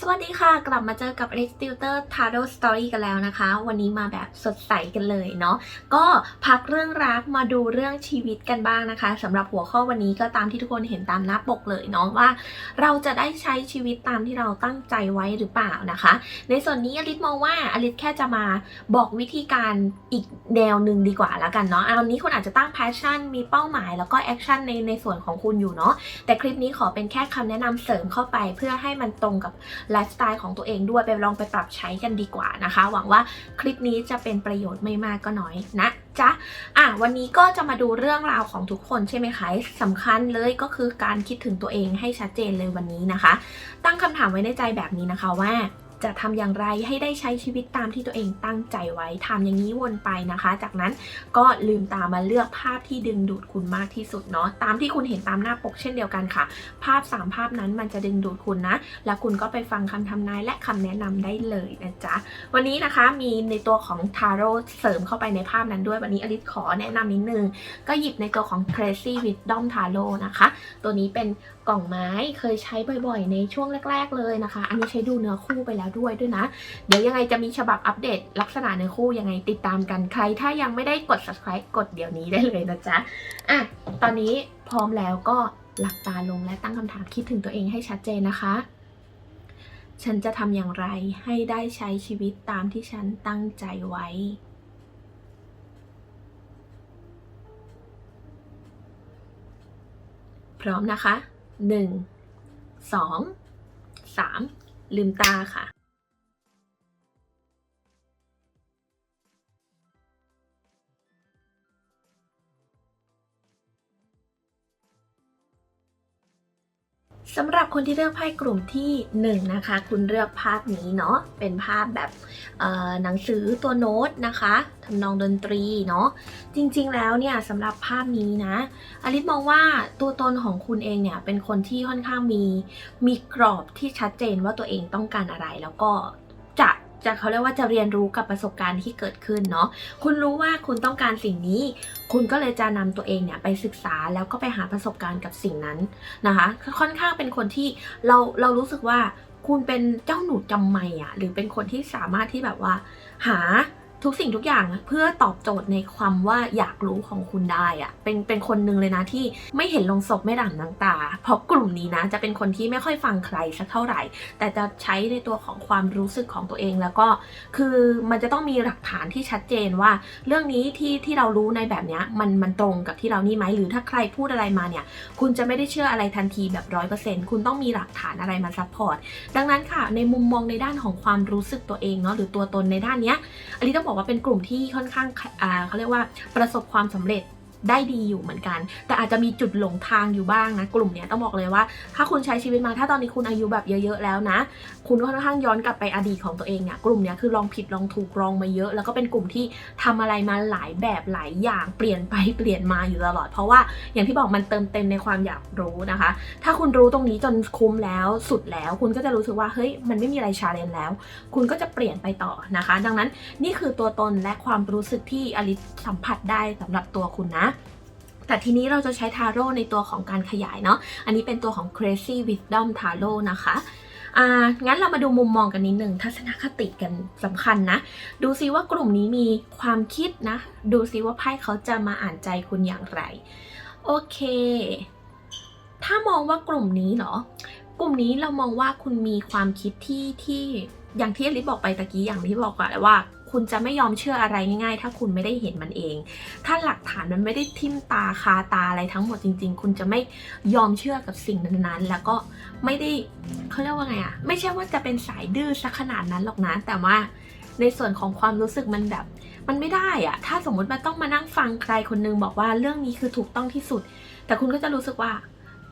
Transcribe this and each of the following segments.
สวัสดีค่ะ กลับมาเจอกับ a l e x Tutor Tarot Story กันแล้วนะคะ วันนี้มาแบบสดใสกันเลยเนาะก็พักเรื่องรักมาดูเรื่องชีวิตกันบ้างนะคะสำหรับหัวข้อวันนี้ก็ตามที่ทุกคนเห็นตามหน้าปกเลยเนาะว่า เราจะได้ใช้ชีวิตตามที่เราตั้งใจไว้หรือเปล่านะคะ ในส่วนนี้อลิศมองว่าอลิศแค่จะมาบอกวิธีการอีกแนวหนึ่งดีกว่าแล้วกันเนาะอันนี้คุณอาจจะตั้ง passion มีเป้าหมาย แล้วก็ action ในในส่วนของคุณอยู่เนาะแต่คลิปนี้ขอเป็นแค่คำแนะนำเสริมเข้าไปเพื่อให้มันตรงกับไลฟ์สไตล์ของตัวเองด้วยไปลองไปปรับใช้กันดีกว่านะคะ หวังว่าคลิปนี้จะเป็นประโยชน์ไม่มากก็น้อยนะจ๊ะอะวันนี้ก็จะมาดูเรื่องราวของทุกคนใช่ไหมคะสำคัญเลยก็คือการคิดถึงตัวเองให้ชัดเจนเลยวันนี้นะคะ ตั้งคำถามไว้ในใจแบบนี้นะคะว่า จะทำอย่างไรให้ได้ใช้ชีวิตตามที่ตัวเองตั้งใจไว้ทำอย่างนี้วนไปนะคะ จากนั้นก็ลืมตามาเลือกภาพที่ดึงดูดคุณมากที่สุดเนาะตามที่คุณเห็นตามหน้าปกเช่นเดียวกันค่ะ ภาพ 3 ภาพนั้นมันจะดึงดูดคุณนะ แล้วคุณก็ไปฟังคำทำนายและคำแนะนำได้เลยนะจ๊ะวันนี้นะคะมีในตัวของทาโร่เสริมเข้าไปในภาพนั้นด้วยวันนี้อลิศขอแนะนำนิดนึง ก็หยิบในตัวของ Crazy Wisdom Tarot นะคะ ตัวนี้เป็นกล่องไม้เคยใช้บ่อยๆ ในช่วงแรก ๆ เลยนะคะ อันนี้ใช้ดูเนื้อคู่ไปแล้วด้วยด้วยนะ เดี๋ยวยังไงจะมีฉบับอัปเดต ลักษณะเนื้อคู่ยังไงติดตามกันใคร ถ้ายังไม่ได้กด subscribe กดเดี๋ยวนี้ได้เลยนะจ๊ะอะตอนนี้พร้อมแล้วก็หลับตาลงและตั้งคำถามคิดถึงตัวเองให้ชัดเจนนะคะ ฉันจะทำอย่างไรให้ได้ใช้ชีวิตตามที่ฉันตั้งใจไว้พร้อมนะคะ หนึ่งสองสามลืมตาค่ะ สำหรับคนที่เลือกไพ่กลุ่มที่1นงนะคะ คุณเลือกภาพนี้เนาะเป็นภาพแบบหนังสือตัวโน้ตนะคะทำนองดนตรีเนาะจริงๆแล้วเนี่ยสำหรับภาพนี้นะอลิสมองว่าตัวตนของคุณเองเนี่ยเป็นคนที่ค่อนข้างมีมีกรอบที่ชัดเจนว่าตัวเองต้องการอะไรแล้วก็ จะเขาเรียกว่าจะเรียนรู้กับประสบการณ์ที่เกิดขึ้นเนาะคุณรู้ว่าคุณต้องการสิ่งนี้ คุณก็เลยจะนำตัวเองเนี่ยไปศึกษาแล้วก็ไปหาประสบการณ์กับสิ่งนั้นนะคะค่อนข้างเป็นคนที่เราเรารู้สึกว่าคุณเป็นเจ้าหนูจำไม่อะหรือเป็นคนที่สามารถที่แบบว่าหา ทุกสิ่งทุกอย่างเพื่อตอบโจทย์ในความว่าอยากรู้ของคุณได้อะเป็นเป็นคนหนึ่งเลยนะที่ไม่เห็นลงศพไม่ด่างน้ำตา เพราะกลุ่มนี้นะ จะเป็นคนที่ไม่ค่อยฟังใครสักเท่าไหร่ แต่จะใช้ในตัวของความรู้สึกของตัวเองแล้วก็ คือมันจะต้องมีหลักฐานที่ชัดเจนว่า เรื่องนี้ที่ที่เรารู้ในแบบนี้มันมันตรงกับที่เรานี่ไหมหรือถ้าใครพูดอะไรมาเนี่ย คุณจะไม่ได้เชื่ออะไรทันทีแบบร้อยเปอร์เซ็นต์คุณต้องมีหลักฐานอะไรมาซัพพอร์ตดังนั้นค่ะในมุมมองในด้านของความรู้สึกตัวเองเนาะหรือตัวตนในด้านเนี้ยอันนี้ต้องบอกว่าเป็นกลุ่มที่ค่อนข้างเขาเรียกว่าประสบความสำเร็จ ได้ดีอยู่เหมือนกัน แต่อาจจะมีจุดหลงทางอยู่บ้างนะ กลุ่มเนี้ยต้องบอกเลยว่า ถ้าคุณใช้ชีวิตมาถ้าตอนนี้คุณอายุแบบเยอะๆแล้วนะ คุณค่อนข้างย้อนกลับไปอดีตของตัวเองเนี่ยกลุ่มเนี้ยคือลองผิดลองถูกลองมาเยอะ แล้วก็เป็นกลุ่มที่ทำอะไรมาหลายแบบหลายอย่างเปลี่ยนไปเปลี่ยนมาอยู่ตลอด เพราะว่าอย่างที่บอกมันเติมเต็มในความอยากรู้นะคะ ถ้าคุณรู้ตรงนี้จนคุ้มแล้วสุดแล้ว คุณก็จะรู้สึกว่าเฮ้ยมันไม่มีอะไรชาเลนจ์แล้ว คุณก็จะเปลี่ยนไปต่อนะคะ ดังนั้นนี่คือตัวตนและความรู้สึกที่อลิสสัมผัสได้สำหรับตัวคุณนะ แต่ทีนี้เราจะใช้ทาโร่ในตัวของการขยายเนาะ อันนี้เป็นตัวของ Crazy Wisdom Tarot นะคะ อ่า งั้นเรามาดูมุมมองกันนิดหนึ่งทัศนคติกันสำคัญนะ ดูซิว่ากลุ่มนี้มีความคิดนะ ดูซิว่าไพ่เขาจะมาอ่านใจคุณอย่างไร โอเค ถ้ามองว่ากลุ่มนี้เหรอ กลุ่มนี้เรามองว่าคุณมีความคิดที่ที่อย่างที่อลิบอกไปตะกี้อย่างที่บอกไปว่า คุณจะไม่ยอมเชื่ออะไรง่ายๆ ถ้าคุณไม่ได้เห็นมันเอง ถ้าหลักฐานมันไม่ได้ทิ่มตาคาตาอะไรทั้งหมดจริง ๆ คุณจะไม่ยอมเชื่อกับสิ่งนั้นๆ แล้วก็ไม่ได้เขาเรียกว่าไงอะไม่ใช่ว่าจะเป็นสายดื้อซะขนาดนั้นหรอกนะ แต่ว่าในส่วนของความรู้สึกมันแบบ มันไม่ได้อะถ้าสมมติมันต้องมานั่งฟังใครคนนึงบอกว่าเรื่องนี้คือถูกต้องที่สุด แต่คุณก็จะรู้สึกว่า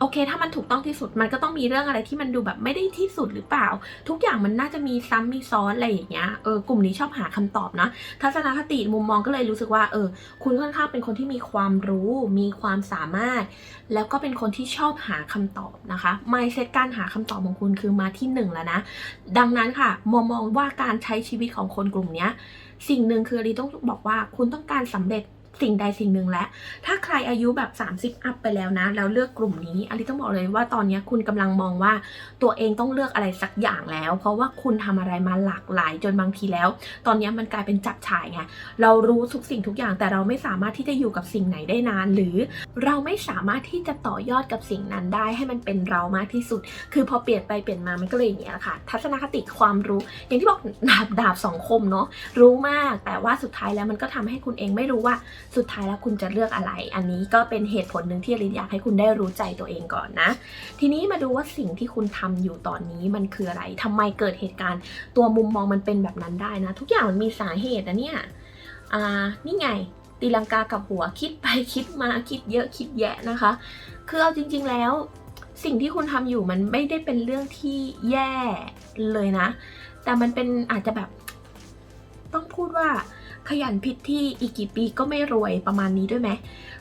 โอเค ถ้ามันถูกต้องที่สุดมันก็ต้องมีเรื่องอะไรที่มันดูแบบไม่ได้ที่สุดหรือเปล่า ทุกอย่างมันน่าจะมีซ้ำมีซ้อนอะไรอย่างเงี้ยเออกลุ่มนี้ชอบหาคำตอบนะทัศนคติมุมมองก็เลยรู้สึกว่าเออคุณค่อนข้างเป็นคนที่มีความรู้ มีความสามารถ แล้วก็เป็นคนที่ชอบหาคำตอบนะคะ mindset การหาคำตอบของคุณคือมาที่หนึ่งแล้วนะดังนั้นค่ะมองมองว่าการใช้ชีวิตของคนกลุ่มเนี้ยสิ่งหนึ่งคือรีต้องบอกว่าคุณต้องการสำเร็จ สิ่งใดสิ่งหนึ่งแล้ว ถ้าใครอายุแบบ 30 อัพไปแล้วนะ แล้วเลือกกลุ่มนี้อลิต้องบอกเลยว่าตอนนี้คุณกำลังมองว่าตัวเองต้องเลือกอะไรสักอย่างแล้ว เพราะว่าคุณทำอะไรมาหลากหลายจนบางทีแล้ว ตอนนี้มันกลายเป็นจับฉ่ายไง เรารู้ทุกสิ่งทุกอย่างแต่เราไม่สามารถที่จะอยู่กับสิ่งไหนได้นาน หรือเราไม่สามารถที่จะต่อยอดกับสิ่งนั้นได้ให้มันเป็นเรามากที่สุด คือพอเปลี่ยนไปเปลี่ยนมามันก็เลยอย่างเงี้ยค่ะ ทัศนคติความรู้ อย่างที่บอกดาบดาบสองคมเนาะรู้มากแต่ว่าสุดท้ายแล้วมันก็ทำให้คุณเองไม่รู้ว่าสุดท้ายแล้วคุณจะเลือกอะไร อันนี้ก็เป็นเหตุผลหนึ่งที่อลินอยากให้คุณได้รู้ใจตัวเองก่อนนะ ทีนี้มาดูว่าสิ่งที่คุณทำอยู่ตอนนี้มันคืออะไรทำไมเกิดเหตุการณ์ ตัวมุมมองมันเป็นแบบนั้นได้นะ ทุกอย่างมันมีสาเหตุนะเนี่ยอ่านี่ไงตีลังกากับหัวคิดไปคิดมาคิดเยอะคิดแยะนะคะ คือเอาจริง ๆแล้วสิ่งที่คุณทำอยู่มันไม่ได้เป็นเรื่องที่แย่เลยนะ แต่มันเป็นอาจจะแบบ ต้องพูดว่า ขยันผิดที่อีกกี่ปีก็ไม่รวยประมาณนี้ด้วยไหม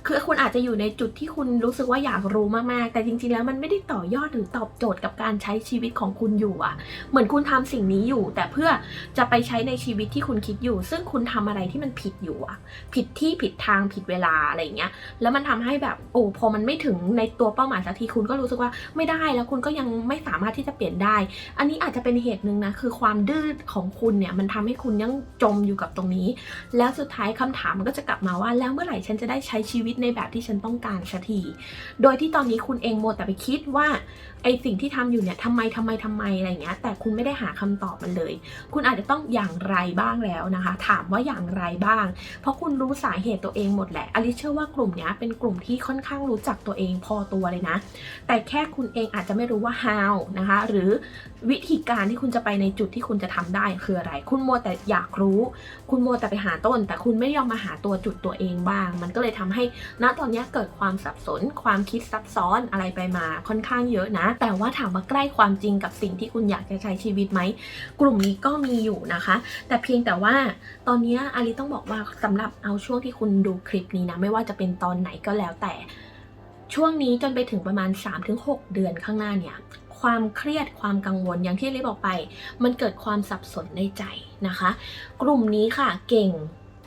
คือคุณอาจจะอยู่ในจุดที่คุณรู้สึกว่าอยากรู้มากๆ แต่จริงๆ แล้วมันไม่ได้ต่อยอดหรือตอบโจทย์กับการใช้ชีวิตของคุณอยู่อะเหมือนคุณทำสิ่งนี้อยู่ แต่เพื่อจะไปใช้ในชีวิตที่คุณคิดอยู่ ซึ่งคุณทำอะไรที่มันผิดอยู่อะผิดที่ผิดทางผิดเวลาอะไรอย่างเงี้ย แล้วมันทำให้แบบโอ้พอมันไม่ถึงในตัวเป้าหมายสักทีคุณก็รู้สึกว่าไม่ได้แล้วคุณก็ยังไม่สามารถที่จะเปลี่ยนได้ อันนี้อาจจะเป็นเหตุหนึ่งนะคือความดื้อของคุณเนี่ยมันทำให้คุณยังจมอยู่กับตรงนี้ แล้วสุดท้ายคำถามมันก็จะกลับมาว่าแล้วเมื่อไหร่ฉันจะได้ใช้ชีวิตในแบบที่ฉันต้องการสักที โดยที่ตอนนี้คุณเองโมแต่ไปคิดว่าไอสิ่งที่ทำอยู่เนี่ยทำไมทำไมทำไมอะไรเงี้ย แต่คุณไม่ได้หาคำตอบมันเลย คุณอาจจะต้องอย่างไรบ้างแล้วนะคะ ถามว่าอย่างไรบ้าง เพราะคุณรู้สาเหตุตัวเองหมดแหละอลิเชื่อว่ากลุ่มนี้เป็นกลุ่มที่ค่อนข้างรู้จักตัวเองพอตัวเลยนะ แต่แค่คุณเองอาจจะไม่รู้ว่า how นะคะ หรือวิธีการที่คุณจะไปในจุดที่คุณจะทำได้คืออะไร คุณโมแต่อยากรู้ คุณโมแต่ไปหาต้น แต่คุณไม่ยอมมาหาตัวจุดตัวเองบ้าง มันก็เลยทำให้ณตอนนี้เกิดความสับสน ความคิดซับซ้อนอะไรไปมาค่อนข้างเยอะนะ แต่ว่าถามว่าใกล้ความจริงกับสิ่งที่คุณอยากจะใช้ชีวิตไหม กลุ่มนี้ก็มีอยู่นะคะ แต่เพียงแต่ว่าตอนนี้อาลีต้องบอกว่าสำหรับเอาช่วงที่คุณดูคลิปนี้นะ ไม่ว่าจะเป็นตอนไหนก็แล้วแต่ ช่วงนี้จนไปถึงประมาณ 3-6 เดือนข้างหน้าเนี่ยความเครียดความกังวลอย่างที่ลิบอกไป มันเกิดความสับสนในใจนะคะ กลุ่มนี้ค่ะเก่ง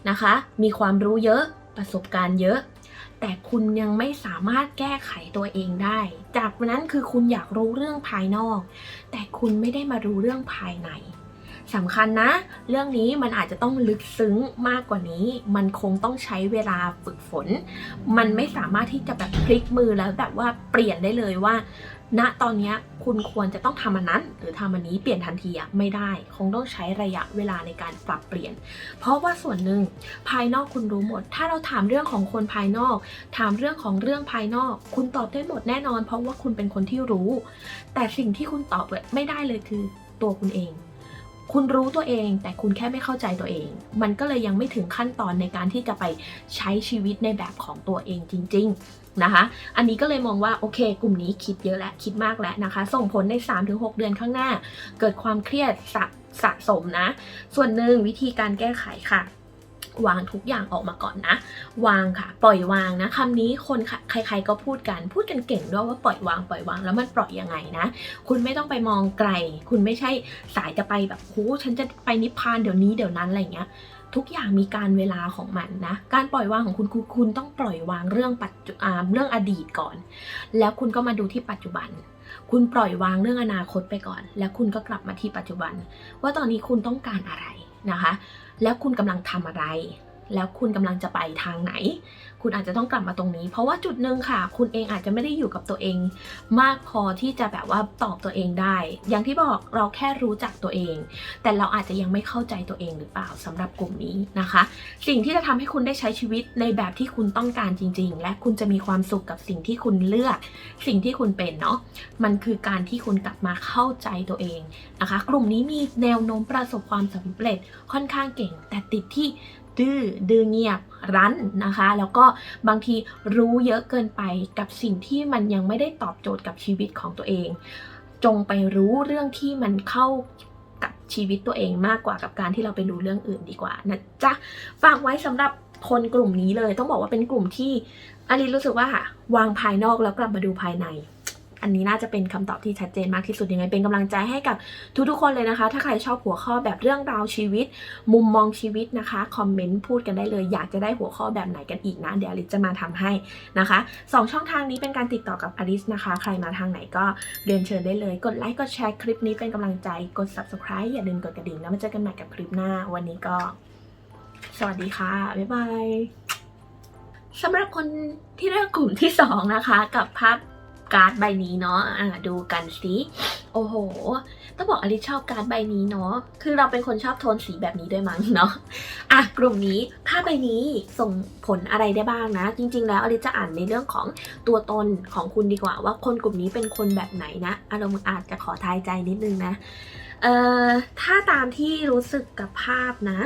นะคะ มีความรู้เยอะประสบการณ์เยอะ แต่คุณยังไม่สามารถแก้ไขตัวเองได้ จากนั้นคือคุณอยากรู้เรื่องภายนอก แต่คุณไม่ได้มารู้เรื่องภายในสำคัญนะ เรื่องนี้มันอาจจะต้องลึกซึ้งมากกว่านี้ มันคงต้องใช้เวลาฝึกฝน มันไม่สามารถที่จะแบบพลิกมือแล้วแบบว่าเปลี่ยนได้เลยว่า ณตอนนี้คุณควรจะต้องทำอันนั้น หรือทำอันนี้เปลี่ยนทันทีอะไม่ได้ คงต้องใช้ระยะเวลาในการปรับเปลี่ยน เพราะว่าส่วนหนึ่งภายนอกคุณรู้หมด ถ้าเราถามเรื่องของคนภายนอก ถามเรื่องของเรื่องภายนอก คุณตอบได้หมดแน่นอน เพราะว่าคุณเป็นคนที่รู้ แต่สิ่งที่คุณตอบไม่ได้เลยคือตัวคุณเอง คุณรู้ตัวเอง แต่คุณแค่ไม่เข้าใจตัวเอง มันก็เลยยังไม่ถึงขั้นตอนในการที่จะไปใช้ชีวิตในแบบของตัวเองจริง ๆนะคะ อันนี้ก็เลยมองว่าโอเค กลุ่มนี้คิดเยอะและคิดมากแล้วนะคะ ส่งผลใน 3-6 เดือนข้างหน้า เกิดความเครียดสะสะสมนะ ส่วนหนึ่งวิธีการแก้ไขค่ะ วางทุกอย่างออกมาก่อนนะ วางค่ะ ปล่อยวางนะคำนี้คนค่ะใคร ๆ ก็พูดกัน พูดกันเก่งด้วยว่าปล่อยวางปล่อยวางแล้วมันปล่อยยังไงนะ คุณไม่ต้องไปมองไกล คุณไม่ใช่สายจะไปแบบโหฉันจะไปนิพพานเดี๋ยวนี้เดี๋ยวนั้นอะไรเงี้ยทุกอย่างมีการเวลาของมันนะ การปล่อยวางของคุณคือคุณต้องปล่อยวางเรื่องปัจจุอ่าเรื่องอดีตก่อน แล้วคุณก็มาดูที่ปัจจุบัน คุณปล่อยวางเรื่องอนาคตไปก่อน แล้วคุณก็กลับมาที่ปัจจุบัน ว่าตอนนี้คุณต้องการอะไรนะคะ แล้วคุณกำลังทำอะไร แล้วคุณกำลังจะไปทางไหน คุณอาจจะต้องกลับมาตรงนี้ เพราะว่าจุดหนึ่งค่ะ คุณเองอาจจะไม่ได้อยู่กับตัวเอง มากพอที่จะแบบว่าตอบตัวเองได้ อย่างที่บอกเราแค่รู้จักตัวเอง แต่เราอาจจะยังไม่เข้าใจตัวเองหรือเปล่าสำหรับกลุ่มนี้นะคะ สิ่งที่จะทำให้คุณได้ใช้ชีวิตในแบบที่คุณต้องการจริง ๆ และคุณจะมีความสุขกับสิ่งที่คุณเลือก สิ่งที่คุณเป็นเนาะมันคือการที่คุณกลับมาเข้าใจตัวเองนะคะ กลุ่มนี้มีแนวโน้มประสบความสำเร็จค่อนข้างเก่ง แต่ติดที่ ดื้อดื้อเงียบรั้นนะคะ แล้วก็บางทีรู้เยอะเกินไปกับสิ่งที่มันยังไม่ได้ตอบโจทย์กับชีวิตของตัวเอง จงไปรู้เรื่องที่มันเข้ากับชีวิตตัวเองมากกว่ากับการที่เราไปรู้เรื่องอื่นดีกว่านะจ๊ะฝากไว้สำหรับคนกลุ่มนี้เลย ต้องบอกว่าเป็นกลุ่มที่อาริรู้สึกว่า วางภายนอกแล้วกลับมาดูภายใน อันนี้น่าจะเป็นคำตอบที่ชัดเจนมากที่สุดยังไง เป็นกำลังใจให้กับทุกๆคนเลยนะคะ ถ้าใครชอบหัวข้อแบบเรื่องราวชีวิต มุมมองชีวิตนะคะคอมเมนต์พูดกันได้เลย อยากจะได้หัวข้อแบบไหนกันอีกนะ เดี๋ยวอลิซจะมาทำให้นะคะสองช่องทางนี้เป็นการติดต่อกับอลิซนะคะ ใครมาทางไหนก็เรียนเชิญได้เลย กดไลค์กดแชร์คลิปนี้เป็นกำลังใจกด subscribe อย่าลืมกดกระดิ่งแล้วมาเจอกันใหม่กับคลิปหน้า วันนี้ก็ สวัสดีค่ะบ๊ายบายสำหรับคนที่เลือกกลุ่มที่สองนะคะ กับภาพ การ์ดใบนี้เนาะอ่าดูกันสิโอ้โห ต้องบอกอลิชอบการ์ดใบนี้เนาะคือเราเป็นคนชอบโทนสีแบบนี้ด้วยมั้งเนาะอะกลุ่มนี้ภาพใบนี้ส่งผลอะไรได้บ้างนะ จริง ๆ แล้วอลิจะอ่านในเรื่องของตัวตนของคุณดีกว่า ว่าคนกลุ่มนี้เป็นคนแบบไหนนะอารมณ์อาจจะขอทายใจนิดนึงนะเอ่อถ้าตามที่รู้สึกกับภาพนะ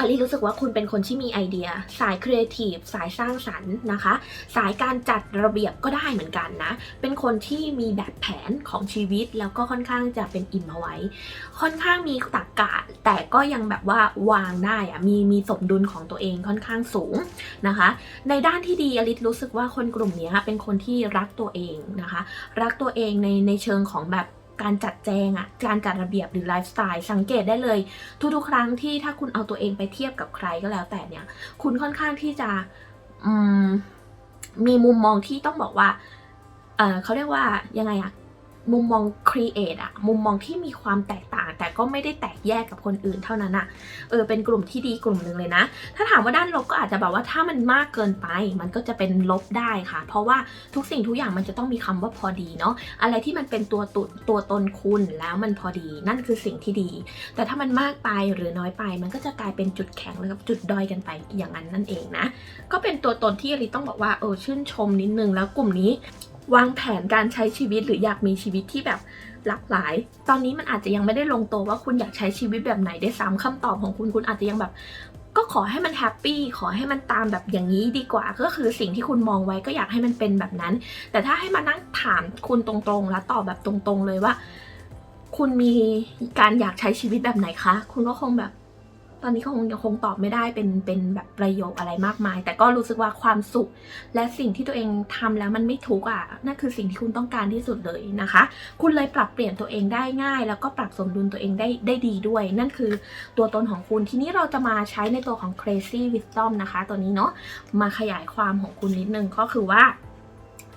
อลิรู้สึกว่าคุณเป็นคนที่มีไอเดีย สายครีเอทีฟสายสร้างสรรค์นะคะ สายการจัดระเบียบก็ได้เหมือนกันนะ เป็นคนที่มีแบบแผนของชีวิตแล้วก็ค่อนข้างจะเป็นอิมเอาไว้ ค่อนข้างมีตรรกะ แต่ก็ยังแบบว่าวางได้อะมีมีสมดุลของตัวเองค่อนข้างสูงนะคะ ในด้านที่ดีอลิสรู้สึกว่าคนกลุ่มนี้เป็นคนที่รักตัวเองนะคะ รักตัวเองในในเชิงของแบบ การจัดแจงอะการจัดระเบียบหรือไลฟ์สไตล์สังเกตได้เลย ทุกๆ ครั้งที่ถ้าคุณเอาตัวเองไปเทียบกับใครก็แล้วแต่เนี่ย คุณค่อนข้างที่จะมมีมุมมองที่ต้องบอกว่าเเขาเรียกว่ายังไงอะ มุมมองครีเอทอะมุมมองที่มีความแตกต่าง แต่ก็ไม่ได้แตกแยกกับคนอื่นเท่านั้นอะเออเป็นกลุ่มที่ดีกลุ่มหนึ่งเลยนะ ถ้าถามว่าด้านลบก็อาจจะแบบว่าถ้ามันมากเกินไป มันก็จะเป็นลบได้ค่ะ เพราะว่าทุกสิ่งทุกอย่างมันจะต้องมีคำว่าพอดีเนาะอะไรที่มันเป็นตัวตุตัวตนคุณแล้วมันพอดี นั่นคือสิ่งที่ดี แต่ถ้ามันมากไปหรือน้อยไป มันก็จะกลายเป็นจุดแข็งแล้วกับจุดด้อยกันไปอย่างนั้นนั่นเองนะก็เป็นตัวตนที่อลิต้องบอกว่าเออชื่นชมนิดนึงแล้วกลุ่มนี้ วางแผนการใช้ชีวิตหรืออยากมีชีวิตที่แบบหลากหลาย ตอนนี้มันอาจจะยังไม่ได้ลงตัวว่าคุณอยากใช้ชีวิตแบบไหนได้ซ้ำคำตอบของคุณคุณอาจจะยังแบบ ก็ขอให้มันแฮปปี้ขอให้มันตามแบบอย่างนี้ดีกว่า ก็คือสิ่งที่คุณมองไว้ก็อยากให้มันเป็นแบบนั้น แต่ถ้าให้มานั่งถามคุณตรงๆ แล้วตอบแบบตรงๆเลยว่า คุณมีการอยากใช้ชีวิตแบบไหนคะ คุณก็คงแบบ ตอนนี้คงยังคงตอบไม่ได้เป็นเป็นแบบประโยคอะไรมากมาย แต่ก็รู้สึกว่าความสุข และสิ่งที่ตัวเองทำแล้วมันไม่ทุกข์อะนั่นคือสิ่งที่คุณต้องการที่สุดเลยนะคะ คุณเลยปรับเปลี่ยนตัวเองได้ง่าย แล้วก็ปรับสมดุลตัวเองได้ได้ดีด้วย นั่นคือตัวตนของคุณทีนี้เราจะมาใช้ในตัวของ crazy wisdom นะคะ ตัวนี้เนาะมาขยายความของคุณนิดนึงก็คือว่า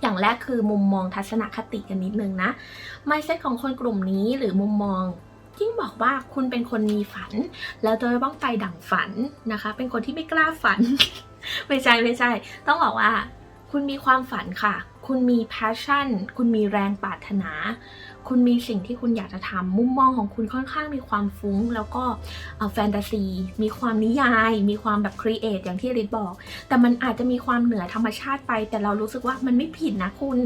อย่างแรกคือมุมมองทัศนคติกันนิดนึงนะ mindset ของคนกลุ่มนี้หรือมุมมอง ยิ่งบอกว่าคุณเป็นคนมีฝัน แล้วโดยบ้องไปดั่งฝันนะคะ เป็นคนที่ไม่กล้าฝัน ไม่ใช่ไม่ใช่ ต้องบอกว่า คุณมีความฝันค่ะ คุณมี passion คุณมีแรงปรารถนา คุณมีสิ่งที่คุณอยากจะทำมุมมองของคุณค่อนข้างมีความฟุ้ง แล้วก็แฟนตาซี มีความนิยาย มีความแบบครีเอทอย่างที่ริดบอก แต่มันอาจจะมีความเหนือธรรมชาติไป แต่เรารู้สึกว่ามันไม่ผิดนะคุณ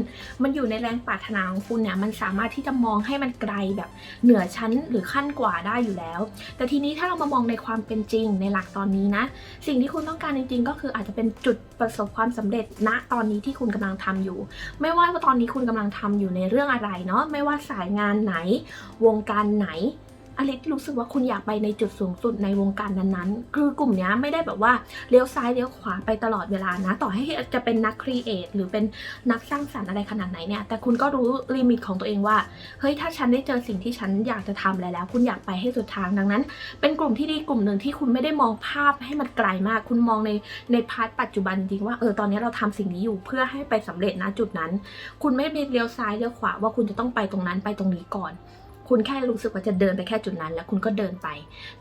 มันอยู่ในแรงปรารถนาของคุณเนี่ยมันสามารถที่จะมองให้มันไกลแบบเหนือชั้นหรือขั้นกว่าได้อยู่แล้ว แต่ทีนี้ถ้าเรามามองในความเป็นจริงในหลักตอนนี้นะ สิ่งที่คุณต้องการจริงๆ ก็คืออาจจะเป็นจุดประสบความสำเร็จณตอนนี้ที่คุณกำลังทำอยู่ ไม่ว่าตอนนี้คุณกำลังทำอยู่ในเรื่องอะไรเนาะไม่ว่าสายงานไหน วงการไหน อลิสรู้สึกว่าคุณอยากไปในจุดสูงสุดในวงการนั้นๆ คือกลุ่มนี้ไม่ได้แบบว่าเลี้ยวซ้ายเลี้ยวขวาไปตลอดเวลานะ ต่อให้จะเป็นนักครีเอทหรือเป็นนักสร้างสรรค์อะไรขนาดไหนเนี่ย แต่คุณก็รู้ลิมิตของตัวเองว่า เฮ้ย ถ้าฉันได้เจอสิ่งที่ฉันอยากจะทำอะไรแล้ว คุณอยากไปให้สุดทางดังนั้น เป็นกลุ่มที่ดีกลุ่มหนึ่งที่คุณไม่ได้มองภาพให้มันไกลมาก คุณมองในในพาร์ทปัจจุบันจริงว่า เออ ตอนนี้เราทำสิ่งนี้อยู่เพื่อให้ไปสำเร็จนะจุดนั้น คุณไม่ได้เลี้ยวซ้ายเลี้ยวขวาว่าคุณจะต้องไปตรงนั้นไปตรงนี้ก่อน คุณแค่รู้สึกว่าจะเดินไปแค่จุดนั้น แล้วคุณก็เดินไป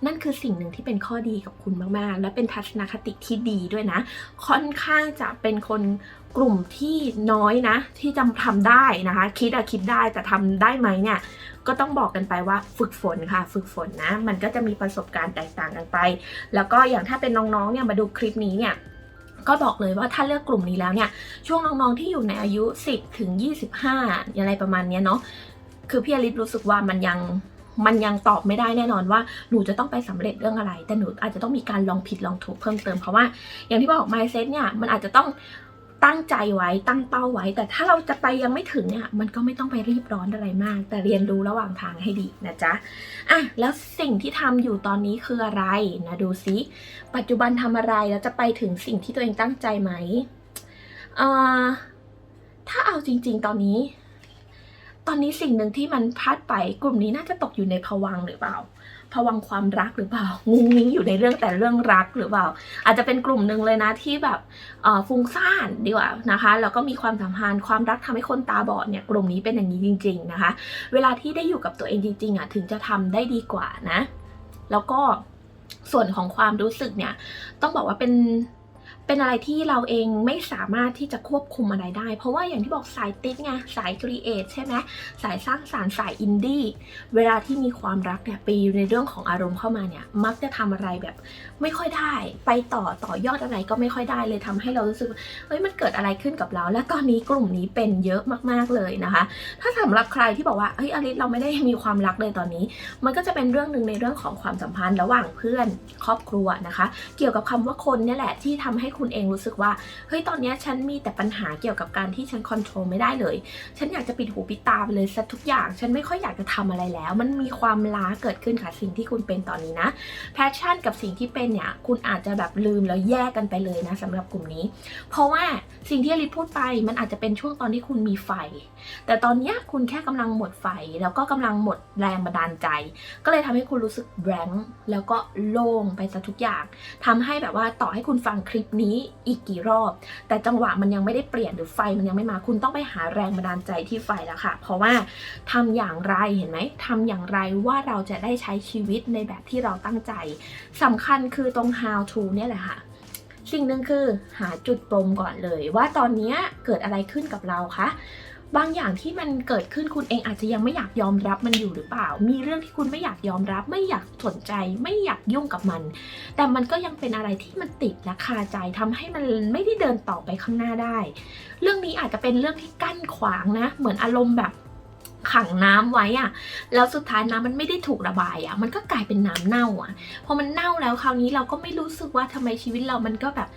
นั่นคือสิ่งหนึ่งที่เป็นข้อดีกับคุณมากๆ และเป็นทัศนคติที่ดีด้วยนะ ค่อนข้างจะเป็นคนกลุ่มที่น้อยนะ ที่จำทำได้นะคะ คิดอะคิดได้แต่ทำได้ไหมเนี่ยก็ต้องบอกกันไปว่าฝึกฝนค่ะ ฝึกฝนนะ มันก็จะมีประสบการณ์แตกต่างกันไป แล้วก็อย่างถ้าเป็นน้องๆเนี่ยมาดูคลิปนี้เนี่ยก็บอกเลยว่าถ้าเลือกกลุ่มนี้แล้วเนี่ยช่วงน้องๆที่อยู่ในอายุ 10 ถึง 25 อะไรประมาณเนี้ยเนาะ คือพี่อลิสรู้สึกว่ามันยังมันยังตอบไม่ได้แน่นอนว่าหนูจะต้องไปสำเร็จเรื่องอะไร แต่หนูอาจจะต้องมีการลองผิดลองถูกเพิ่มเติมเพราะว่า อย่างที่บอก mindset เนี่ยมันอาจจะต้องตั้งใจไว้ตั้งเป้าไว้ แต่ถ้าเราจะไปยังไม่ถึงเนี่ยมันก็ไม่ต้องไปรีบร้อนอะไรมาก แต่เรียนรู้ระหว่างทางให้ดีนะจ๊ะอะแล้วสิ่งที่ทำอยู่ตอนนี้คืออะไรนะดูซิปัจจุบันทำอะไรแล้วจะไปถึงสิ่งที่ตัวเองตั้งใจไหมเอ่อถ้าเอาจริง ๆ ตอนนี้ ตอนนี้สิ่งหนึ่งที่มันพลาดไปกลุ่มนี้น่าจะตกอยู่ในภวังหรือเปล่าภวังความรักหรือเปล่างุ้งงิ้งอยู่ในเรื่องแต่เรื่องรักหรือเปล่า อาจจะเป็นกลุ่มหนึ่งเลยนะที่แบบฟุ้งซ่านดีกว่านะคะแล้วก็มีความสัมพันธ์ความรักทำให้คนตาบอดเนี่ยกลุ่มนี้เป็นอย่างนี้จริง ๆนะคะ เวลาที่ได้อยู่กับตัวเองจริงๆอะถึงจะทำได้ดีกว่านะ แล้วก็ส่วนของความรู้สึกเนี่ย ต้องบอกว่าเป็น เป็นอะไรที่เราเองไม่สามารถที่จะควบคุมอะไรได้ เพราะว่าอย่างที่บอกสายติ๊กไงสายครีเอทใช่ไหมสายสร้างสารรค์สายอินดี้เวลาที่มีความรักเนี่ยไปอยู่ในเรื่องของอารมณ์เข้ามาเนี่ยมักจะทำอะไรแบบไม่ค่อยได้ ไปต่อต่อยอดอะไรก็ไม่ค่อยได้เลยทำให้เรารู้สึกเฮ้ยมันเกิดอะไรขึ้นกับเรา และตอนนี้กลุ่มนี้เป็นเยอะมากๆเลยนะคะ ถ้าสำหรับใครที่บอกว่าเฮ้ยอลิสเราไม่ได้มีความรักเลยตอนนี้ มันก็จะเป็นเรื่องหนึ่งในเรื่องของความสัมพันธ์ระหว่างเพื่อนครอบครัวนะคะ เกี่ยวกับคำว่าคนเนี่ยแหละที่ทำให้คุณเองรู้สึกว่า เฮ้ย ตอนนี้ฉันมีแต่ปัญหาเกี่ยวกับการที่ฉันคอนโทรลไม่ได้เลย ฉันอยากจะปิดหูปิดตาไปเลยซะทุกอย่าง ฉันไม่ค่อยอยากจะทำอะไรแล้ว มันมีความล้าเกิดขึ้นค่ะสิ่งที่คุณเป็นตอนนี้นะ แพชชั่นกับสิ่งที่เป็นเนี่ย คุณอาจจะแบบลืมแล้วแยกกันไปเลยนะสำหรับกลุ่มนี้ เพราะว่าสิ่งที่อลิพูดไปมันอาจจะเป็นช่วงตอนที่คุณมีไฟ แต่ตอนนี้คุณแค่กำลังหมดไฟ แล้วก็กำลังหมดแรงบันดาลใจ ก็เลยทำให้คุณรู้สึกแบงค์แล้วก็โล่งไปซะทุกอย่างทำให้แบบว่าต่อให้คุณฟังคลิปนี้อีกกี่รอบ แต่จังหวะมันยังไม่ได้เปลี่ยนหรือไฟมันยังไม่มาคุณต้องไปหาแรงบันดาลใจที่ไฟแล้วค่ะ เพราะว่าทำอย่างไรเห็นไหมทำอย่างไรว่าเราจะได้ใช้ชีวิตในแบบที่เราตั้งใจสำคัญคือตรง how to เนี่ยแหละค่ะสิ่งหนึ่งคือหาจุดปมก่อนเลยว่าตอนนี้เกิดอะไรขึ้นกับเราคะ บางอย่างที่มันเกิดขึ้นคุณเองอาจจะยังไม่อยากยอมรับมันอยู่หรือเปล่า มีเรื่องที่คุณไม่อยากยอมรับ ไม่อยากสนใจ ไม่อยากยุ่งกับมัน แต่มันก็ยังเป็นอะไรที่มันติดและคาใจทำให้มันไม่ได้เดินต่อไปข้างหน้าได้ เรื่องนี้อาจจะเป็นเรื่องที่กั้นขวางนะ เหมือนอารมณ์แบบขังน้ำไว้อะแล้วสุดท้ายน้ำมันไม่ได้ถูกระบายอะมันก็กลายเป็นน้ำเน่าอะพอมันเน่าแล้วคราวนี้เราก็ไม่รู้สึกว่าทำไมชีวิตเรามันก็แบบ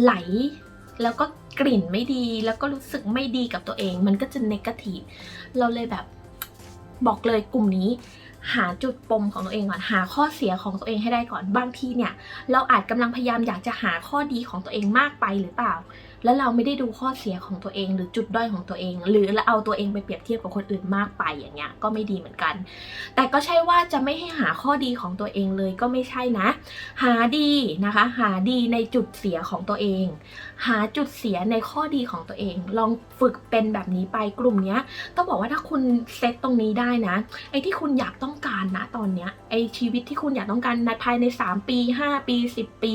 ไหล แล้วก็กลิ่นไม่ดี แล้วก็รู้สึกไม่ดีกับตัวเอง มันก็จะเนกาทีฟเราเลยแบบบอกเลยกลุ่มนี้ หาจุดปมของตัวเองก่อน หาข้อเสียของตัวเองให้ได้ก่อน บางทีเนี่ย เราอาจกำลังพยายามอยากจะหาข้อดีของตัวเองมากไปหรือเปล่า แล้วเราไม่ได้ดูข้อเสียของตัวเอง หรือจุดด้อยของตัวเอง หรือเราเอาตัวเองไปเปรียบเทียบกับคนอื่นมากไปอย่างเงี้ยก็ไม่ดีเหมือนกัน แต่ก็ใช่ว่าจะไม่ให้หาข้อดีของตัวเองเลยก็ไม่ใช่นะ หาดีนะคะ หาดีในจุดเสียของตัวเอง หาจุดเสียในข้อดีของตัวเอง ลองฝึกเป็นแบบนี้ไปกลุ่มเนี้ยต้องบอกว่าถ้าคุณเซตตรงนี้ได้นะไอ้ที่คุณอยากต้องการนะตอนเนี้ยไอ้ชีวิตที่คุณอยากต้องการในภายใน 3 ปี 5 ปี 10 ปี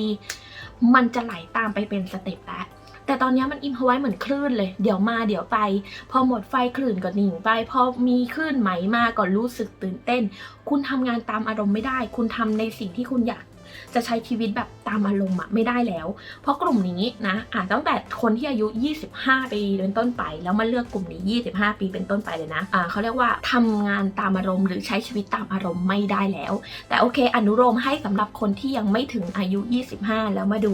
มันจะไหลตามไปเป็นสเต็ปแล้ว แต่ตอนนี้มันอิมพอไว้เหมือนคลื่นเลย เดี๋ยวมาเดี๋ยวไป พอหมดไฟคลื่นก็หนีไป พอมีคลื่นใหม่มาก็รู้สึกตื่นเต้น คุณทำงานตามอารมณ์ไม่ได้ คุณทำในสิ่งที่คุณอยากจะใช้ชีวิตแบบตามอารมณ์อะไม่ได้แล้ว เพราะกลุ่มนี้นะอ่าตั้งแต่คนที่อายุ 25 ปีเป็นต้นไป แล้วมาเลือกกลุ่มนี้ 25 ปีเป็นต้นไปเลยนะอ่าเขาเรียกว่าทำงานตามอารมณ์หรือใช้ชีวิตตามอารมณ์ไม่ได้แล้ว แต่โอเค อนุโลมให้สำหรับคนที่ยังไม่ถึงอายุ 25 แล้วมาดู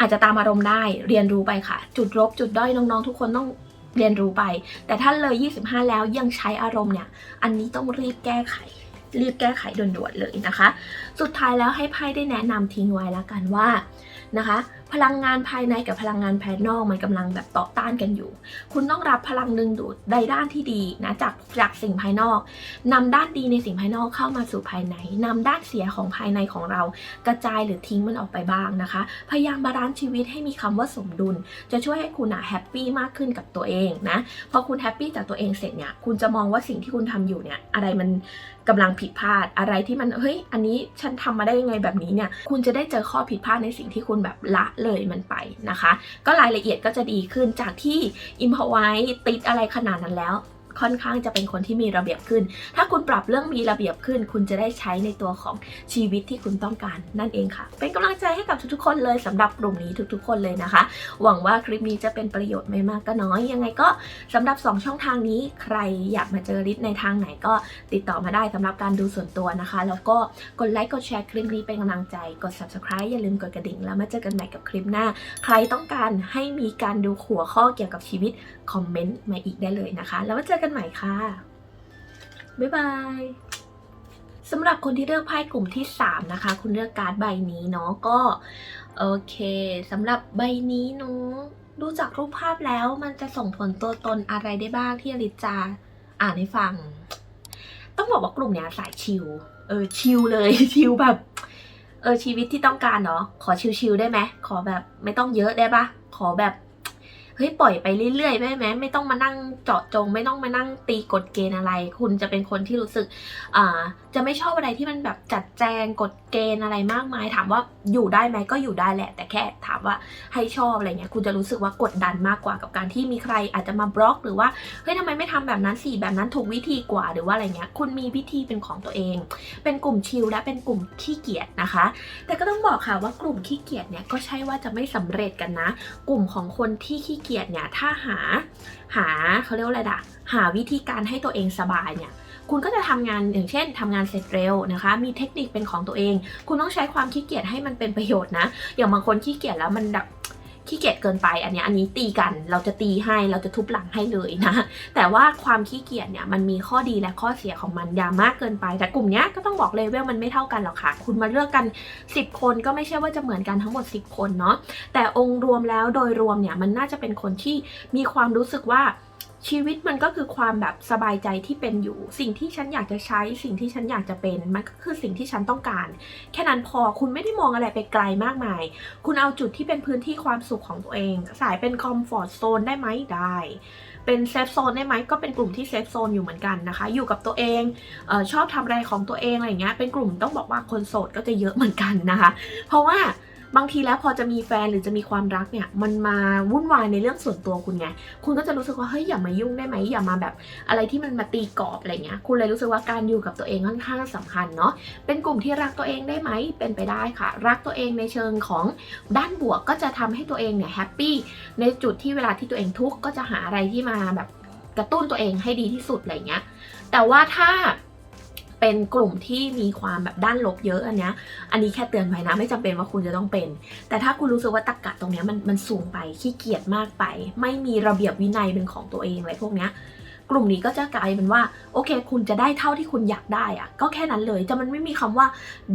อาจจะตามอารมณ์ได้เรียนรู้ไปค่ะ จุดลบจุดด้อยน้องๆ ทุกคนต้องเรียนรู้ไป แต่ถ้าเลย 25 แล้วยังใช้อารมณ์เนี่ย อันนี้ต้องรีบแก้ไข รีบแก้ไขด่วนๆเลยนะคะ สุดท้ายแล้วให้ไพ่ได้แนะนำทิ้งไว้แล้วกันว่านะคะ พลังงานภายในกับพลังงานภายนอกมันกำลังแบบต่อต้านกันอยู่ คุณต้องรับพลังดึงดูดในด้านที่ดีนะจากจากสิ่งภายนอกนำด้านดีในสิ่งภายนอกเข้ามาสู่ภายในนำด้านเสียของภายในของเรา กระจายหรือทิ้งมันออกไปบ้างนะคะ พยายามบาลานซ์ชีวิตให้มีคำว่าสมดุล จะช่วยให้คุณอะแฮปปี้มากขึ้นกับตัวเองนะพอคุณแฮปปี้จากตัวเองเสร็จเนี่ยคุณจะมองว่าสิ่งที่คุณทำอยู่เนี่ยอะไรมัน กำลังผิดพลาดอะไรที่มันเฮ้ยอันนี้ฉันทำมาได้ยังไงแบบนี้เนี่ยคุณจะได้เจอข้อผิดพลาดในสิ่งที่คุณแบบละเลยมันไปนะคะ ก็รายละเอียดก็จะดีขึ้นจากที่อิมพอไว้ติดอะไรขนาดนั้นแล้ว ค่อนข้างจะเป็นคนที่มีระเบียบขึ้น ถ้าคุณปรับเรื่องมีระเบียบขึ้น คุณจะได้ใช้ในตัวของชีวิตที่คุณต้องการนั่นเองค่ะ เป็นกำลังใจให้กับทุกๆ คนเลยสำหรับกลุ่มนี้ทุกๆ คนเลยนะคะ หวังว่าคลิปนี้จะเป็นประโยชน์ไม่มากก็น้อย ยังไงก็สำหรับ 2 ช่องทางนี้ ใครอยากมาเจอลิศในทางไหนก็ติดต่อมาได้สำหรับการดูส่วนตัวนะคะ แล้วก็กดไลค์กดแชร์คลิปนี้เป็นกำลังใจกด subscribe อย่าลืมกดกระดิ่งแล้วมาเจอกันใหม่กับคลิปหน้า ใครต้องการให้มีการดูหัวข้อเกี่ยวกับชีวิต คอมเมนต์มาอีกได้เลยนะคะ แล้วเจอกันใหม่ค่ะ บ๊ายบายสำหรับคนที่เลือกไพ่กลุ่มที่ 3 นะคะ คุณเลือกการ์ดใบนี้เนาะก็โอเคสำหรับใบนี้เนาะดูจากรูปภาพแล้วมันจะส่งผลตัวตนอะไรได้บ้างที่อลิจาอ่านให้ฟัง ต้องบอกว่ากลุ่มเนี้ยสายชิลเออชิลเลยชิลแบบเออชีวิตที่ต้องการเนาะขอชิลๆได้ไหมขอแบบไม่ต้องเยอะได้ปะขอแบบ เฮ้ยปล่อยไปเรื่อยๆได้ไหมไม่ต้องมานั่งเจาะจง ไม่ต้องมานั่งตีกฎเกณฑ์อะไร คุณจะเป็นคนที่รู้สึกอ่าจะไม่ชอบอะไรที่มันแบบจัดแจงกฎ เกณฑ์อะไรมากมาย ถามว่าอยู่ได้ไหมก็อยู่ได้แหละ แต่แค่ถามว่าให้ชอบอะไรเงี้ยคุณจะรู้สึกว่ากดดันมากกว่ากับการที่มีใครอาจจะมาบล็อก หรือว่าเฮ้ยทำไมไม่ทำแบบนั้นสิแบบนั้นถูกวิธีกว่าหรือว่าอะไรเงี้ยคุณมีวิธีเป็นของตัวเอง เป็นกลุ่มชิลและเป็นกลุ่มขี้เกียจนะคะ แต่ก็ต้องบอกค่ะว่ากลุ่มขี้เกียจเนี่ยก็ใช่ว่าจะไม่สำเร็จกันนะ กลุ่มของคนที่ขี้เกียจเนี่ยถ้าหาหาเขาเรียกว่าอะไรดะหาวิธีการให้ตัวเองสบายเนี่ย คุณก็จะทำงานอย่างเช่นทำงานเสร็จเร็วนะคะ มีเทคนิคเป็นของตัวเอง คุณต้องใช้ความขี้เกียจให้มันเป็นประโยชน์นะ อย่างบางคนขี้เกียจแล้วมันแบบขี้เกียจเกินไปอันนี้อันนี้ตีกันเราจะตีให้เราจะทุบหลังให้เลยนะ แต่ว่าความขี้เกียจเนี่ยมันมีข้อดีและข้อเสียของมันอย่ามากเกินไป แต่กลุ่มเนี้ยก็ต้องบอกเลเวลมันไม่เท่ากันหรอกค่ะ คุณมาเลือกกัน 10 คนก็ไม่ใช่ว่าจะเหมือนกันทั้งหมด 10 คนเนาะแต่องค์รวมแล้วโดยรวมเนี่ยมันน่าจะเป็นคนที่มีความรู้สึกว่า ชีวิตมันก็คือความแบบสบายใจที่เป็นอยู่ สิ่งที่ฉันอยากจะใช้สิ่งที่ฉันอยากจะเป็น มันก็คือสิ่งที่ฉันต้องการ แค่นั้นพอคุณไม่ได้มองอะไรไปไกลมากมาย คุณเอาจุดที่เป็นพื้นที่ความสุขของตัวเอง สายเป็นคอมฟอร์ทโซนได้ไหมได้เป็นเซฟโซนได้ไหมก็เป็นกลุ่มที่เซฟโซนอยู่เหมือนกันนะคะ อยู่กับตัวเองเออชอบทำอะไรของตัวเองอะไรเงี้ยเป็นกลุ่มต้องบอกว่าคนโสดก็จะเยอะเหมือนกันนะคะ เพราะว่า บางทีแล้วพอจะมีแฟนหรือจะมีความรักเนี่ย มันมาวุ่นวายในเรื่องส่วนตัวคุณไง คุณก็จะรู้สึกว่าเฮ้ยอย่ามายุ่งได้ไหมอย่ามาแบบอะไรที่มันมาตีกรอบอะไรเงี้ย คุณเลยรู้สึกว่าการอยู่กับตัวเองค่อนข้างสำคัญเนาะ เป็นกลุ่มที่รักตัวเองได้ไหมเป็นไปได้ค่ะ รักตัวเองในเชิงของด้านบวกก็จะทำให้ตัวเองเนี่ยแฮปปี้ในจุดที่เวลาที่ตัวเองทุกข์ก็จะหาอะไรที่มาแบบกระตุ้นตัวเองให้ดีที่สุดอะไรเงี้ย แต่ว่าถ้า เป็นกลุ่มที่มีความแบบด้านลบเยอะอันเนี้ย อันนี้แค่เตือนไว้นะ ไม่จำเป็นว่าคุณจะต้องเป็น แต่ถ้าคุณรู้สึกว่าตะกกะตรงเนี้ยมันมันสูงไปขี้เกียจมากไป ไม่มีระเบียบวินัยเป็นของตัวเองอะไรพวกเนี้ยกลุ่มนี้ก็จะกลายเป็นว่าโอเค คุณจะได้เท่าที่คุณอยากได้อะก็แค่นั้นเลยจะมันไม่มีคำว่า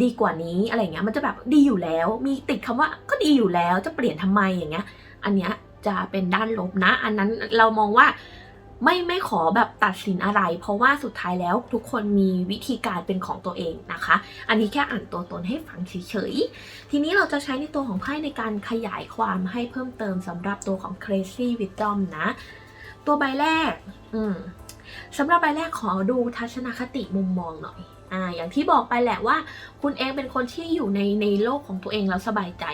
ดีกว่านี้อะไรเงี้ยมันจะแบบดีอยู่แล้ว มีติดคำว่าก็ดีอยู่แล้วจะเปลี่ยนทำไมอย่างเงี้ย อันเนี้ยจะเป็นด้านลบนะ อันนั้นเรามองว่า ไม่ไม่ขอแบบตัดสินอะไร เพราะว่าสุดท้ายแล้วทุกคนมีวิธีการเป็นของตัวเองนะคะ อันนี้แค่อ่านตัวตนให้ฟังเฉยๆ ทีนี้เราจะใช้ในตัวของไพ่ในการขยายความให้เพิ่มเติมสำหรับตัวของ Crazy Wisdom นะ ตัวใบแรก อืมสำหรับใบแรกขอดูทัศนคติมุมมองหน่อย อ่าอย่างที่บอกไปแหละว่า คุณเองเป็นคนที่อยู่ในในโลกของตัวเองแล้วสบายใจ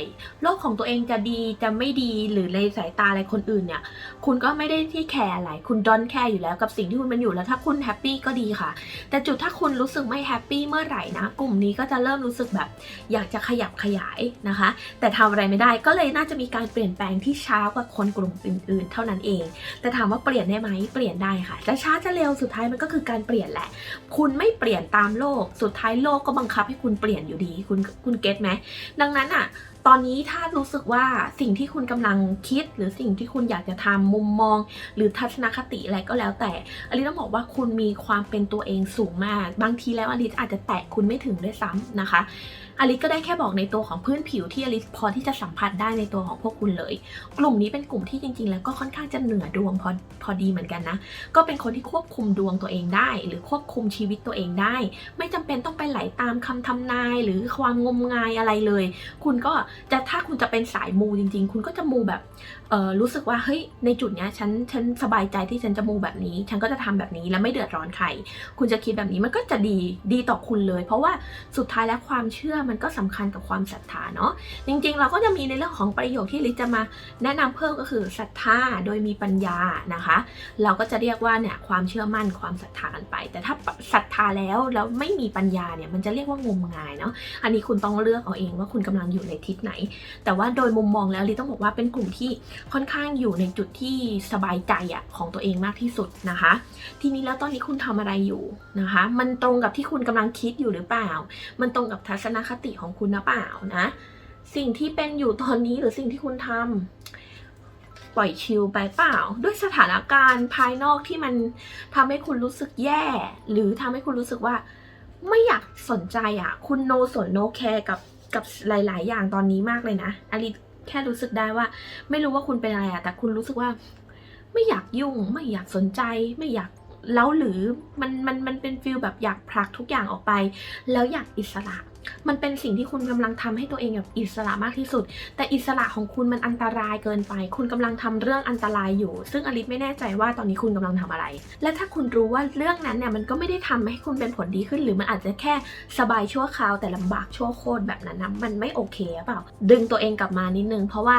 โลกของตัวเองจะดีจะไม่ดีหรือในสายตาอะไรคนอื่นเนี่ย คุณก็ไม่ได้ที่แคร์อะไร คุณดอนแคร์อยู่แล้วกับสิ่งที่คุณเป็นอยู่แล้วถ้าคุณแฮปปี้ก็ดีค่ะ แต่จุดถ้าคุณรู้สึกไม่แฮปปี้เมื่อไหร่นะกลุ่มนี้ก็จะเริ่มรู้สึกแบบ อยากจะขยับขยายนะคะ แต่ทำอะไรไม่ได้ก็เลยน่าจะมีการเปลี่ยนแปลงที่ช้ากว่าคนกลุ่มอื่น ๆ เท่านั้นเอง แต่ถามว่าเปลี่ยนได้ไหมเปลี่ยนได้ค่ะจะช้าจะเร็วสุดท้ายมันก็คือการเปลี่ยนแหละ คุณไม่เปลี่ยนตามโลก สุดท้ายโลกก็บังคับให้คุณเปลี่ยนอยู่ดี คุณคุณเก็ตไหม ดังนั้นอะ ตอนนี้ถ้ารู้สึกว่าสิ่งที่คุณกำลังคิด หรือสิ่งที่คุณอยากจะทำมุมมอง หรือทัศนคติอะไรก็แล้วแต่อลิซต้องบอกว่าคุณมีความเป็นตัวเองสูงมาก บางทีแล้วอลิซอาจจะแตะคุณไม่ถึงด้วยซ้ำนะคะอลิซก็ได้แค่บอกในตัวของพื้นผิวที่อลิซพอที่จะสัมผัสได้ในตัวของพวกคุณเลย กลุ่มนี้เป็นกลุ่มที่จริง ๆ แล้วก็ค่อนข้างจะเหนือดวงพอพอดีเหมือนกันนะ ก็เป็นคนที่ควบคุมดวงตัวเองได้ หรือควบคุมชีวิตตัวเองได้ ไม่จำเป็นต้องไปไหลตามคำทำนาย หรือความงมงายอะไรเลย คุณก็จะถ้าคุณจะเป็นสายมูจริง ๆ คุณก็จะมูแบบรู้สึกว่าเฮ้ยในจุดเนี้ยฉันฉันสบายใจที่ฉันจะมูแบบนี้ ฉันก็จะทำแบบนี้แล้วไม่เดือดร้อนใครคุณจะคิดแบบนี้มันก็จะดีดีต่อคุณเลย เพราะว่าสุดท้ายแล้วความเชื่อมันก็สำคัญกับความศรัทธาเนาะจริงๆ เราก็จะมีในเรื่องของประโยคที่ลิจะมาแนะนำเพิ่มก็คือศรัทธาโดยมีปัญญานะคะ เราก็จะเรียกว่าเนี่ยความเชื่อมั่นความศรัทธากันไป แต่ถ้าศรัทธาแล้วแล้วไม่มีปัญญาเนี่ยมันจะเรียกว่างมงายเนาะอันนี้คุณต้องเลือกเอาเองว่าคุณกำลังอยู่ในทิศไหน แต่ว่าโดยมุมมองแล้วลิต้องบอกว่าเป็นกลุ่มที่ค่อนข้างอยู่ในจุดที่สบายใจอะของตัวเองมากที่สุดนะคะ ทีนี้แล้วตอนนี้คุณทำอะไรอยู่นะคะ มันตรงกับที่คุณกำลังคิดอยู่หรือเปล่า มันตรงกับทัศนคติของคุณหรือเปล่านะ สิ่งที่เป็นอยู่ตอนนี้หรือสิ่งที่คุณทำปล่อยชิลไปเปล่า ด้วยสถานการณ์ภายนอกที่มันทำให้คุณรู้สึกแย่ หรือทำให้คุณรู้สึกว่าไม่อยากสนใจอะ คุณโนสนโนแคร์กับกับหลาย ๆ อย่างตอนนี้มากเลยนะอลิ แค่รู้สึกได้ว่า ไม่รู้ว่าคุณเป็นอะไรอะแต่คุณรู้สึกว่า ไม่อยากยุ่ง ไม่อยากสนใจ ไม่อยาก แล้วหรือมันมันมันเป็นฟิลแบบอยากผลักทุกอย่างออกไป แล้วอยากอิสระ มันเป็นสิ่งที่คุณกำลังทำให้ตัวเองแบบอิสระมากที่สุด แต่อิสระของคุณมันอันตรายเกินไป คุณกำลังทำเรื่องอันตรายอยู่ ซึ่งอลิสไม่แน่ใจว่าตอนนี้คุณกำลังทำอะไร และถ้าคุณรู้ว่าเรื่องนั้นเนี่ยมันก็ไม่ได้ทำให้คุณเป็นผลดีขึ้น หรือมันอาจจะแค่สบายชั่วคราวแต่ลำบากชั่วโคตรแบบนั้นนะมันไม่โอเคเปล่า ดึงตัวเองกลับมานิดนึงเพราะว่า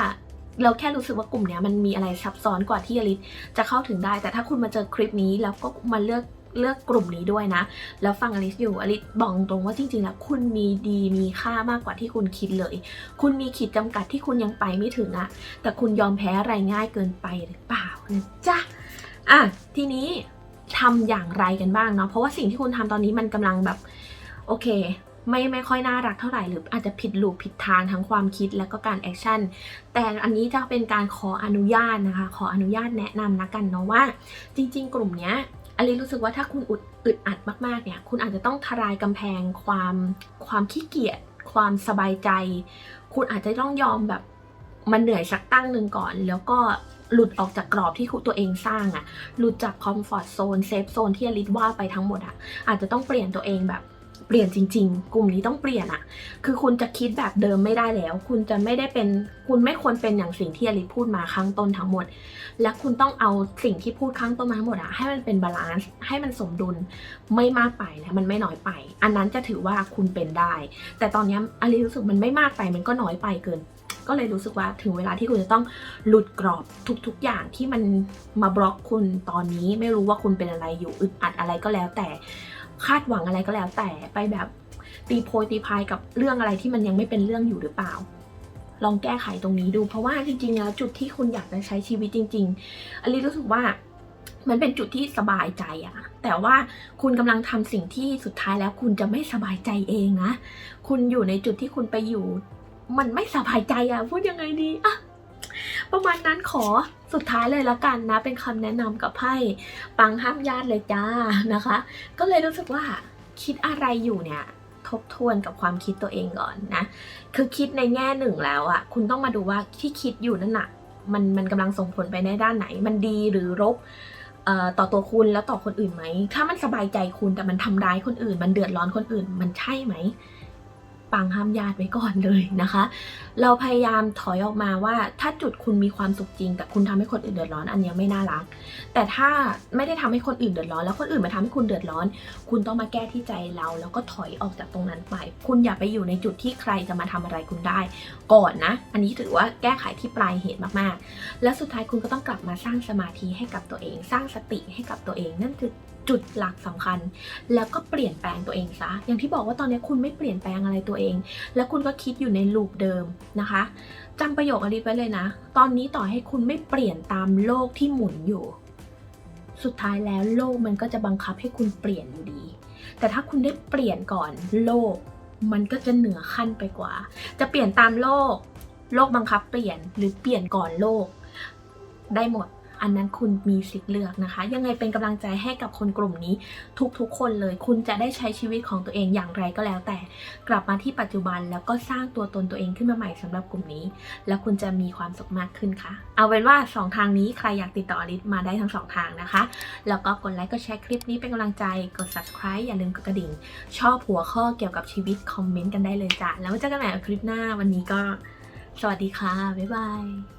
เราแค่รู้สึกว่ากลุ่มเนี้ยมันมีอะไรซับซ้อนกว่าที่อลิสจะเข้าถึงได้ แต่ถ้าคุณมาเจอคลิปนี้แล้วก็มาเลือกเลือกกลุ่มนี้ด้วยนะ แล้วฟังอลิสอยู่อลิสบอกตรงว่าจริงๆ แล้วคุณมีดีมีค่ามากกว่าที่คุณคิดเลย คุณมีขีดจำกัดที่คุณยังไปไม่ถึงอะแต่คุณยอมแพ้อะไรง่ายเกินไปหรือเปล่านะจ๊ะอะทีนี้ทำอย่างไรกันบ้างเนาะเพราะว่าสิ่งที่คุณทำตอนนี้มันกำลังแบบโอเค ไม่ไม่ค่อยน่ารักเท่าไหร่หรืออาจจะผิดลูปผิดทางทั้งความคิดและก็การแอคชั่น แต่อันนี้จะเป็นการขออนุญาตนะคะ ขออนุญาตแนะนำนะกันเนาะว่า จริง ๆ กลุ่มเนี้ยอลิรู้สึกว่าถ้าคุณอุดอึดอัดมากๆเนี่ยคุณอาจจะต้องทลายกำแพงความความขี้เกียจความสบายใจ คุณอาจจะต้องยอมแบบมันเหนื่อยสักตั้งหนึ่งก่อน แล้วก็หลุดออกจากกรอบที่คุณตัวเองสร้างอะหลุดจากคอมฟอร์ทโซนเซฟโซนที่อลิสว่าไปทั้งหมดอะอาจจะต้องเปลี่ยนตัวเองแบบ เปลี่ยนจริง ๆ กลุ่มนี้ต้องเปลี่ยนอะคือคุณจะคิดแบบเดิมไม่ได้แล้ว คุณจะไม่ได้เป็น คุณไม่ควรเป็นอย่างสิ่งที่อลิพูดมาข้างต้นทั้งหมด และคุณต้องเอาสิ่งที่พูดข้างต้นมาทั้งหมดอะให้มันเป็นบาลานซ์ ให้มันสมดุล ไม่มากไปและมันไม่น้อยไป อันนั้นจะถือว่าคุณเป็นได้ แต่ตอนนี้อลิรู้สึกมันไม่มากไป มันก็น้อยไปเกิน ก็เลยรู้สึกว่าถึงเวลาที่คุณจะต้องหลุดกรอบทุก ๆ อย่างที่มันมาบล็อกคุณตอนนี้ ไม่รู้ว่าคุณเป็นอะไรอยู่ อึดอัดอะไรก็แล้วแต่ คาดหวังอะไรก็แล้ว แต่ไปแบบตีโพยตีพายกับเรื่องอะไรที่มันยังไม่เป็นเรื่องอยู่หรือเปล่า ลองแก้ไขตรงนี้ดู เพราะว่าจริงๆแล้วจุดที่คุณอยากจะใช้ชีวิตจริง ๆอลิรู้สึกว่ามันเป็นจุดที่สบายใจอะแต่ว่าคุณกำลังทำสิ่งที่สุดท้ายแล้วคุณจะไม่สบายใจเองนะ คุณอยู่ในจุดที่คุณไปอยู่ มันไม่สบายใจอะพูดยังไงดีอะ ประมาณนั้นขอสุดท้ายเลยละกันนะ เป็นคำแนะนำกับไพ่ปังห้ามญาติเลยจ้านะคะ ก็เลยรู้สึกว่าคิดอะไรอยู่เนี่ยทบทวนกับความคิดตัวเองก่อนนะ คือคิดในแง่หนึ่งแล้วอะคุณต้องมาดูว่าที่คิดอยู่นั่นน่ะมันมันกำลังส่งผลไปในด้านไหน มันดีหรือรบเอ่อต่อตัวคุณแล้วต่อคนอื่นไหม ถ้ามันสบายใจคุณแต่มันทำร้ายคนอื่น มันเดือดร้อนคนอื่น มันใช่ไหม ปังห้ามญาติไว้ก่อนเลยนะคะ เราพยายามถอยออกมาว่าถ้าจุดคุณมีความสุขจริง แต่คุณทำให้คนอื่นเดือดร้อนอันนี้ไม่น่ารัก แต่ถ้าไม่ได้ทำให้คนอื่นเดือดร้อน แล้วคนอื่นมาทำให้คุณเดือดร้อน คุณต้องมาแก้ที่ใจเรา แล้วก็ถอยออกจากตรงนั้นไป คุณอย่าไปอยู่ในจุดที่ใครจะมาทำอะไรคุณได้ ก่อนนะ อันนี้ถือว่าแก้ไขที่ปลายเหตุมากๆ และสุดท้ายคุณก็ต้องกลับมาสร้างสมาธิให้กับตัวเอง สร้างสติให้กับตัวเองนั่นคือ จุดหลักสำคัญ แล้วก็เปลี่ยนแปลงตัวเองซะอย่างที่บอกว่าตอนนี้คุณไม่เปลี่ยนแปลงอะไรตัวเอง แล้วคุณก็คิดอยู่ในลูปเดิมนะคะจำประโยคอลิสไว้เลยนะ ตอนนี้ต่อให้คุณไม่เปลี่ยนตามโลกที่หมุนอยู่ สุดท้ายแล้วโลกมันก็จะบังคับให้คุณเปลี่ยนอยู่ดี แต่ถ้าคุณได้เปลี่ยนก่อนโลก มันก็จะเหนือขั้นไปกว่า จะเปลี่ยนตามโลก โลกบังคับเปลี่ยนหรือเปลี่ยนก่อนโลก ได้หมด อันนั้นคุณมีสิทธิ์เลือกนะคะ ยังไงเป็นกำลังใจให้กับคนกลุ่มนี้ทุกๆ คนเลย คุณจะได้ใช้ชีวิตของตัวเองอย่างไรก็แล้วแต่ กลับมาที่ปัจจุบันแล้วก็สร้างตัวตนตัวเองขึ้นมาใหม่สำหรับกลุ่มนี้ แล้วคุณจะมีความสุขมากขึ้นค่ะ เอาเป็นว่า 2 ทางนี้ใครอยากติดต่อลิสมาได้ทั้ง 2 ทางนะคะ แล้วก็กดไลค์กดแชร์คลิปนี้เป็นกำลังใจกด subscribe อย่าลืมกดกระดิ่ง ชอบหัวข้อเกี่ยวกับชีวิตคอมเมนต์กันได้เลยจ้ะแล้วเจอกันใหม่คลิปหน้าวันนี้ก็สวัสดีค่ะบ๊ายบาย